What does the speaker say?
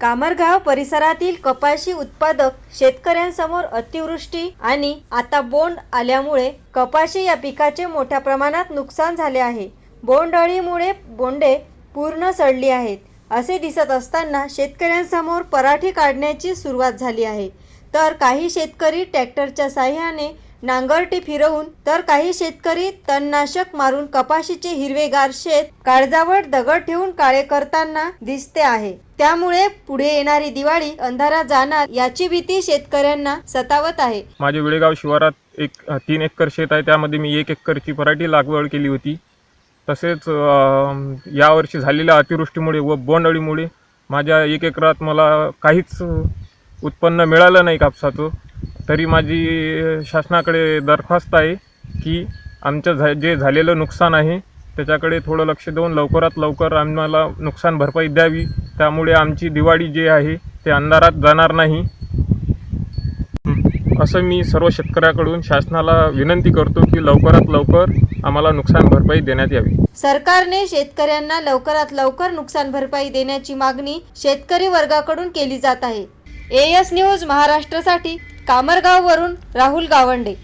कामरगाव परिसरातील कपाशी उत्पादक शेतकऱ्यांसमोर अतिवृष्टी आणि आता बोंड आल्यामुळे कपाशी या पिकाचे मोठ्या प्रमाणात नुकसान झाले आहे. बोंडअळीमुळे बोंडे पूर्ण सडली आहेत. असे दिसत असताना शेतकऱ्यांसमोर पराठी काढण्याची सुरुवात झाली आहे. तर काही शेतकरी ट्रॅक्टरच्या साह्याने नांगरटी फिरवून तर काही शेतकरी तणनाशक मारून कपाशीचे हिरवेगार शेत काळजावर दगड ठेवून काळे करताना दिसते आहे. त्यामुळे पुढे येणारी दिवाळी अंधारात जाणार याची भीती शेतकऱ्यांना सतावत आहे. माझे विळेगाव शिवारात एक तीन एकर शेत आहे. त्यामध्ये मी एक एकरची पराठी लागवड केली होती. तसेच यावर्षी झालेल्या अतिवृष्टीमुळे व बोंडअळीमुळे माझ्या एक एकरात मला काहीच उत्पन्न मिळालं नाही कापसाचं. तरी माझी शासनाकडे दरखास्त आहे की आमचं झा जे झालेलं नुकसान आहे त्याच्याकडे थोडं लक्ष देऊन लवकरात लवकर आम्हाला नुकसान भरपाई द्यावी. त्यामुळे आमची दिवाळी जे आहे ते अंधारात जाणार नाही. असं मी सर्व शेतकऱ्याकडून शासनाला विनंती करतो की लवकरात लवकर आम्हाला नुकसान भरपाई देण्यात यावी. सरकारने शेतकऱ्यांना लवकरात लवकर नुकसान भरपाई देण्याची मागणी शेतकरी वर्गाकडून केली जात आहे. एएस न्यूज महाराष्ट्रासाठी कामरगाववरून राहुल गावंडे.